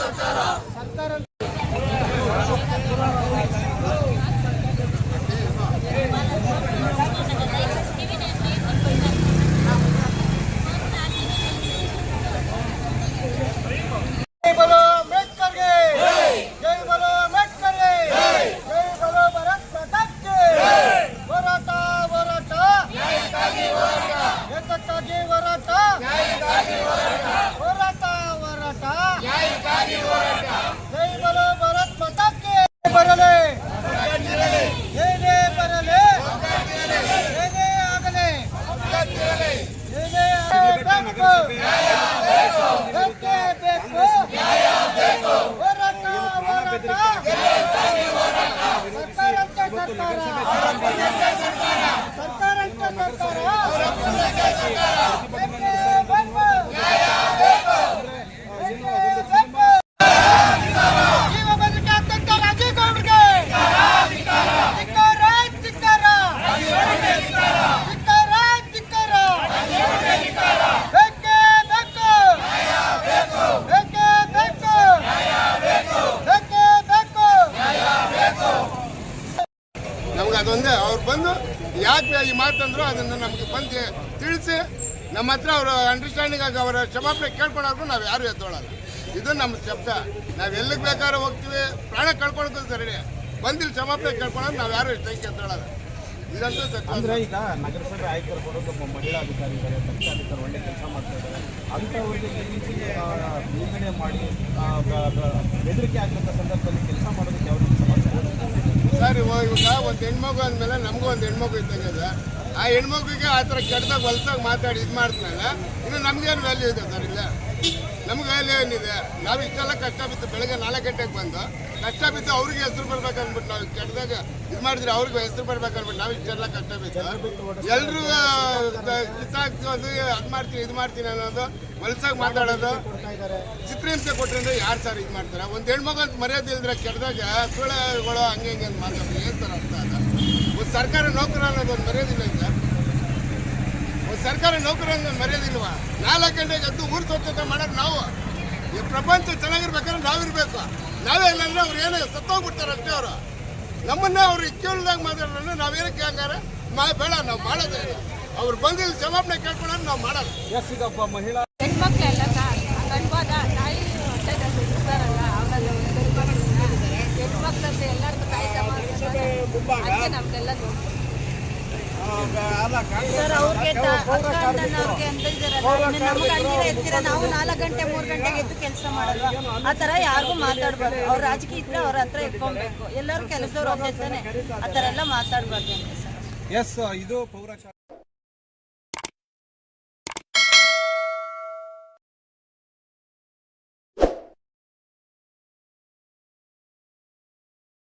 ಸರ್ಕಾರ ಅದೊಂದೇ. ಅವ್ರು ಬಂದು ಯಾಕೆ ಈ ಮಾತಂದ್ರು, ಅದನ್ನು ನಮಗೆ ಬಂದು ತಿಳಿಸಿ, ನಮ್ಮ ಹತ್ರ ಅವರು ಅಂಡರ್ಸ್ಟ್ಯಾಂಡಿಂಗ್ ಆಗಿ ಅವರ ಕ್ಷಮಾಪಣೆ ಕೇಳ್ಕೊಂಡಾದ್ರು ನಾವು ಯಾರು ಎತ್ತೋಳಲ್ಲ ಇದು ನಮ್ಮ ಶಬ್ದ. ನಾವು ಎಲ್ಲಿಗೆ ಬೇಕಾದ್ರೂ ಹೋಗ್ತೀವಿ. ಪ್ರಾಣ ಕಳ್ಕೊಳಕ್ಕೂ ಸರಿ ಬಂದಿಲ್ಲ ಕ್ಷಮಾಪಣೆ ಕೇಳ್ಕೊಳೋದು ನಾವು ಯಾರು ಇಷ್ಟಕ್ಕೆ ಎತ್ತೋಳಲ್ಲ ಅಂದ್ರೆ ಈಗ ನಗರಸಭೆ ಕೂಡ ಒಬ್ಬ ಮಹಿಳಾ ಅಧಿಕಾರಿ ಇದ್ದಾರೆ ಒಳ್ಳೆ ಕೆಲಸ ಮಾಡ್ತಾ ಇದ್ದಾರೆ. ಅಂಥವ್ರಿಗೆ ಒಂದು ಮಾಡಿ ಬೆದರಿಕೆ ಆಗಂತ ಸಂದರ್ಭದಲ್ಲಿ ಕೆಲಸ ಮಾಡೋದಕ್ಕೆ ಯಾವ ಇವಾಗ ಒಂದು ಹೆಣ್ಮಗು ಅಂದಮೇಲೆ ನಮಗೂ ಒಂದು ಹೆಣ್ಮಗು ಇದ್ದಂಗೆ ಇದೆ ಆ ಹೆಣ್ಮಗುಗೆ ಆ ಥರ ಕೆಟ್ಟದಾಗ ಹೊಲ್ಸಾಗಿ ಮಾತಾಡಿ ಇದು ಮಾಡ್ತಾನಲ್ಲ ಇನ್ನು ನಮ್ಗೇನು ವ್ಯಾಲ್ಯೂ ಇದೆ ಸರ್ ಇಲ್ಲ? ನಮ್ಗೆ ಅಲ್ಲಿ ಏನಿದೆ ನಾವು ಇಷ್ಟೆಲ್ಲ ಕಷ್ಟ ಬಿತ್ತು ಬೆಳಗ್ಗೆ ನಾಲ್ಕು ಗಂಟೆಗೆ ಬಂದು ಕಷ್ಟ ಬಿದ್ದು ಅವ್ರಿಗೆ ಹೆಸರು ಬರ್ಬೇಕು ಅಂದ್ಬಿಟ್ಟು ನಾವು ಕೆಟ್ಟದಾಗ ಇದು ಮಾಡಿದ್ರೆ ಅವ್ರಿಗೆ ಹೆಸರು ಬರ್ಬೇಕು ಅಂದ್ಬಿಟ್ಟು ನಾವು ಇಷ್ಟೆಲ್ಲ ಕಷ್ಟ ಬಿತ್ತು. ಎಲ್ರೂ ಕಿತ್ತಾಕ್ಸೋದು ಅದು ಮಾಡ್ತೀನಿ ಇದು ಮಾಡ್ತೀನಿ ಅನ್ನೋದು ಹೊಲ್ಸಾಗಿ ಮಾತಾಡೋದು. ಚಿತ್ರಹಿಂಸೆ ಕೊಟ್ಟರೆ ಯಾರು ಸರ್ ಇದು ಮಾಡ್ತಾರೆ? ಒಂದು ಹೆಣ್ಮಗು ಅಂತ ಮರ್ಯಾದೆ ಇಲ್ದ್ರೆ ಕೆಟ್ಟದಾಗ ಸುಳ್ಳುಗಳು ಹಂಗೆ ಹಿಂಗೆ ಅಂತ ಮಾತಾಡ್ತಾರೆ. ಏನು ಸರ್ ಅರ್ಥ ಅದ? ಒಂದು ಸರ್ಕಾರ ನೌಕರ ಅನ್ನೋದು ಒಂದು ಮರ್ಯಾದಿಲ್ಲ ಸರ್ ಒಂದು ಸರ್ಕಾರ ನೌಕರ ಅನ್ನೋದು ಮರ್ಯಾದಿಲ್ವಾ ನಾಲ್ಕು ಗಂಟೆಗೆ ಅದು ಊರು ಸ್ವಚ್ಛತೆ ಮಾಡೋದು ನಾವು. ಈ ಪ್ರಪಂಚ ಚೆನ್ನಾಗಿರ್ಬೇಕಾದ್ರೆ ನಾವಿರ್ಬೇಕು ನಾವೇ ಇಲ್ಲಾಂದ್ರೆ ಅವ್ರು ಏನೇ ಸತ್ತೋಗ್ಬಿಡ್ತಾರೆ ಅಷ್ಟೇ ಅವರು. ನಮ್ಮನ್ನೇ ಅವ್ರು ಕೇಳಿದಾಗ ಮಾತಾಡೋಣ ನಾವೇನಕ್ಕೆ ಹಂಗಾರೆ ಮಾ ಬೇಡ ನಾವು ಮಾಡೋದೇ ಇಲ್ಲ. ಅವ್ರು ಬಂದಿಲ್ಲ ಜವಾಬ್ದಾರಿ ಕೇಳ್ಕೊಳ್ಳೋಣ ನಾವು ಮಾಡಲ್ಲ ಎಸ್ ಮಹಿಳಾ ಹೆಣ್ಮಕ್ಳೆಲ್ಲ ಸರ್ ಗಂಡ್ವಾದ ತಾಯಿ ಹೆಣ್ಣು ಇರ್ತಾರಲ್ಲ ಅವರೆಲ್ಲ ಹೆಣ್ಮಕ್ಳಂತೆ ಎಲ್ಲರಿಗೂ ತಾಯಿ ಅದಕ್ಕೆ ನಮ್ಗೆಲ್ಲ ಸರ್, ಅವ್ರಿಗೆ ಅವ್ರಿಗೆ ಅಂತ ಇದಾರಲ್ಲ ಇನ್ನು ನಮ್ಗೆ ನಾವು ನಾಲ್ಕು ಗಂಟೆ, ಮೂರು ಗಂಟೆಗೆ ಎದ್ದು ಕೆಲಸ ಮಾಡಲ್ವಾ? ಆ ಥರ ಯಾರಿಗೂ ಮಾತಾಡ್ಬಾರ್ದು. ಅವ್ರ ರಾಜಕೀಯ ಇದ್ರೆ ಅವ್ರ ಹತ್ರ ಇಟ್ಕೊಬೇಕು. ಎಲ್ಲರೂ ಕೆಲಸದವ್ರು ಒಂದೇ ತಾನೆ. ಆ ಥರ ಎಲ್ಲ ಮಾತಾಡ್ಬಾರ್ದು ಎಸ್ ಇದು ಪೌರ